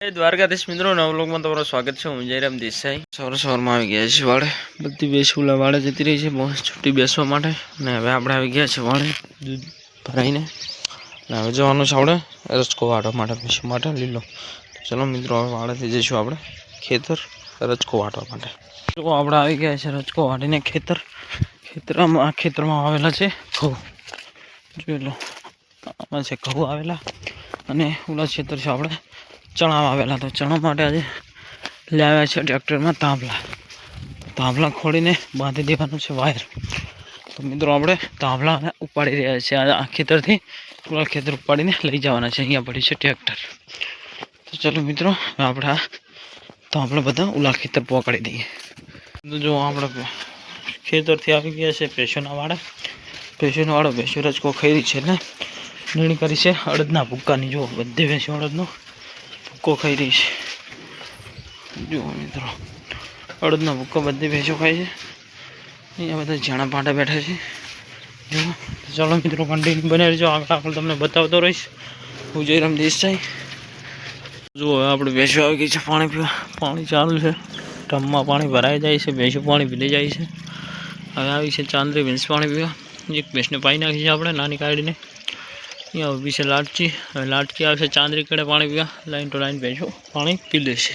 દ્વારકાધીશ મિત્રો નવલોકમાં તમારું સ્વાગત છે. હું જયરામ દેસાઈ. સવાર સવારમાં આવી ગયા છે વાળે બધી બેસવું વાળે જતી રહી છે છૂટી બેસવા માટે. અને હવે આપણે આવી ગયા છે વાડે, દૂધ ભરાઈને. અને હવે જવાનું છે આપણે રચકો વાટવા માટે બેસવા માટે, લીલો. ચલો મિત્રો, હવે વાડેથી જઈશું આપણે ખેતર રચકો વાટવા માટે. તો આપણે આવી ગયા છે રચકો વાટીને ખેતર. ખેતરમાં, આ ખેતરમાં આવેલા છે ઘઉં. જોઈ લો, આમાં છે ઘઉં આવેલા. અને ઓલા ખેતર છે આપણે ચણા આવેલા તો ચણા માટે આજે લાવ્યા છે ટ્રેક્ટરમાં તાંબલા. તાંબલા ખોડીને બાંધી દેવાનું છે વાયર. તો મિત્રો આપણે તાંબલાને ઉપાડી રહ્યા છીએ. આ ખેતરથી પૂરા ખેતર ઉપાડીને લઈ જવાના છે. અહીંયા પડી છે ટ્રેક્ટર. તો ચલો મિત્રો આપણે આ તાંબલા બધા ઉલા ખેતર પકડી દઈએ. તો જો આપણે ખેતરથી આવી ગયા છે પેશોના વાળા પેશોના વાળો પેશો રચકો ખાઈ છે ને. નીણી કરી છે અડદના ભૂક્કાની. જો બધે ભેંસો અડદનો ભૂક્કો ખાઈ રહી છે. જુઓ મિત્રો, અડદનો ભૂક્કો બધી ભેંસો ખાય છે. અહીંયા બધા જાણા પાટા બેઠા છે. જુઓ, ચાલો મિત્રો કન્ટિન્યુ બને રહેજો. આગળ આગળ તમને બતાવતો રહીશ. હું જયરામ દેસાઈ. જુઓ આપણે ભેંસો આવી ગઈ છે પાણી પીવા. પાણી ચાલુ છે. ટમમાં પાણી ભરાઈ જાય છે. ભેંસો પાણી પીને જાય છે. હવે આવી છે ચાંદરી ભેંસ પાણી પીવા. એક ભેંસને પાઈ નાખી છે આપણે, નાની કાઢીને. અહીંયા ઊભી છે લાટકી હવે લાટકી આવશે ચાંદરી કડે પાણી પીવા. લાઈન ટુ લાઈન ભેજો પાણી પી લેશે.